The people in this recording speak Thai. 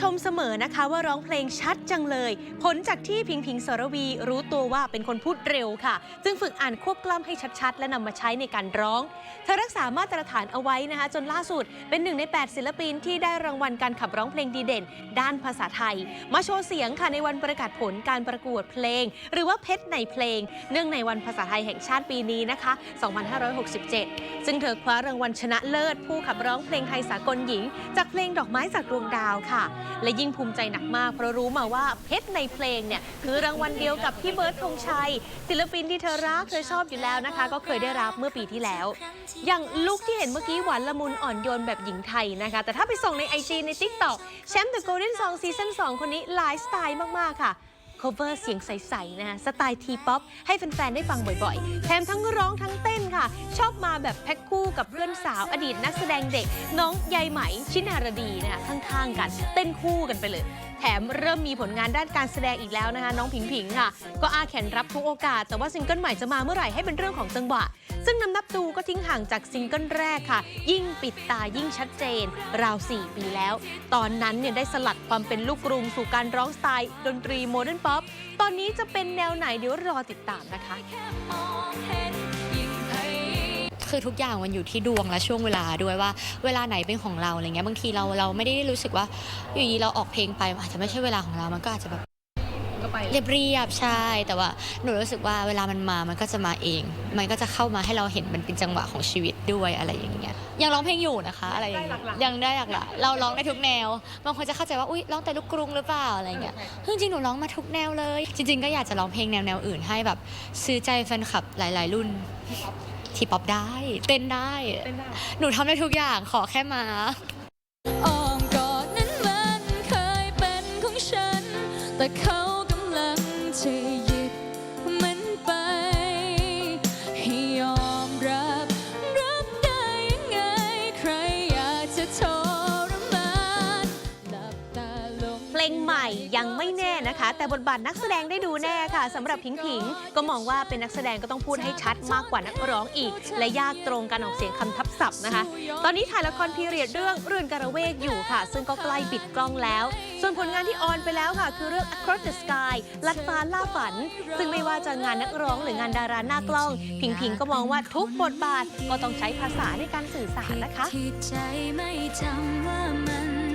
ชมเสมอนะคะว่าร้องเพลงชัดจังเลย ผลจากที่พิงพิงสรวีรู้ตัวว่าเป็นคนพูดเร็วค่ะ จึงฝึกอ่านควบกล้ำให้ชัดๆ และนำมาใช้ในการร้อง เธอรักษามาตรฐานเอาไว้นะคะ จนล่าสุดเป็นหนึ่งใน 8 ศิลปินที่ได้รางวัลการขับร้องเพลงดีเด่น ด้านภาษาไทย มาโชว์เสียงค่ะในวันประกาศผลการประกวดเพลง หรือว่าเพชรในเพลง เนื่องในวันภาษาไทยแห่งชาติปีนี้นะคะ 2567 ซึ่งเธอคว้ารางวัลชนะเลิศ ผู้ขับร้องเพลงไทยสากลหญิง จากเพลงดอกไม้จากดวงดาวค่ะและยิ่งภูมิใจหนักมาก เพราะรู้มาว่าเพชรในเพลงเนี่ยคือรางวัลเดียวกับพี่เบิร์ดธงชัย ศิลปินที่เธอรักเธอชอบอยู่แล้วนะคะ ก็เคยได้รับเมื่อปีที่แล้ว อย่างลุกที่เห็นเมื่อกี้หวานละมุนอ่อนโยนแบบหญิงไทยนะคะ แต่ถ้าไปส่งในไอจีใน t ิ k t o k แชมป์เดอะโกลเด้นซองซีซั่น2คนนี้หลายสไตล์มาก ๆ ค่ะ cover เสียงใสๆนะคะสไตล์ทีป๊อปให้แฟนๆ ได้ฟังบ่อยๆ แถมทั้งร้องทั้งเต้นค่ะ ชอบมาแบบแพ็คคู่กับเพื่อนสาวอดีตนักแสดงเด็ก น้องใยไหมชินารดีนะคะข้างๆกัน เต้นคู่กันไปเลย แถมเริ่มมีผลงานด้านการแสดงอีกแล้วนะคะ น้องผิงผิงค่ะ ก็อาแขนรับทุกโอกาส แต่ว่าซิงเกิลใหม่จะมาเมื่อไหร่ให้เป็นเรื่องของจังหวะ ซึ่งนำนับดูก็ทิ้งห่างจากซิงเกิลแรกค่ะ ยิ่งปิดตายิ่งชัดเจน ราว 4 ปีแล้ว ตอนนั้นเนี่ยได้สลัดความเป็นลูกกรุงสู่การร้องสไตล์ดนตรีโมเดิร์นป๊อปตอนนี้จะเป็นแนวไหนเดี๋ยวรอติดตามนะคะ คือทุกอย่างมันอยู่ที่ดวงและช่วงเวลาด้วยว่า เวลาไหนเป็นของเราอะไรเงี้ยบางทีเราเราไม่ได้รู้สึกว่าอยู่ดีเราออกเพลงไปอาจจะไม่ใช่เวลาของเรามันก็อาจจะแบบก็ไปเรียบเรียบๆใช่ แต่ว่าหนูรู้สึกว่าเวลามันมามันก็จะมาเอง มันก็จะเข้ามาให้เราเห็นมันเป็นจังหวะของชีวิตด้วยอะไรอย่างเงี้ยยังร้องเพลงอยู่นะคะ อะไรอย่างเงี้ยยังได้หลักละเราร้องได้ทุกแนวบางคนจะเข้าใจว่าอุ้ยร้องแต่ลูกกรุงหรือเปล่าอะไรเงี้ยซึ่งจริงๆหนูร้องมาทุกแนวเลย จริง ๆ ก็อยากจะร้องเพลงแนวแนวๆอื่นให้แบบซื้อใจแฟนคลับหลาย ๆ รุ่น ที่ป๊อปได้ เต้นได้ หนูทำได้ทุกอย่างขอแค่มา อ้อมกอดนั้นมันเคยเป็นของฉัน แต่เขากำลังจ ยังไม่แน่นะคะ แต่บทบาทนักแสดงได้ดูแน่ค่ะสำหรับพิงพิงก็มองว่าเป็นนักแสดงก็ต้องพูดให้ชัดมากกว่านักร้องอีก และยากตรงการออกเสียงคำทับศัพท์นะคะ ตอนนี้ถ่ายละครพีเรียดเรื่องเรือนกระเวกอยู่ค่ะ ซึ่งก็ใกล้ปิดกล้องแล้ว ส่วนผลงานที่ออนไปแล้วค่ะ คือเรื่อง Across the Sky ลัดฟ้าล่าฝัน ซึ่งไม่ว่าจะงานนักร้องหรืองานดาราหน้ากล้อง พิงพิงก็มองว่าทุกบทบาทก็ต้องใช้ภาษาในการสื่อสารนะคะ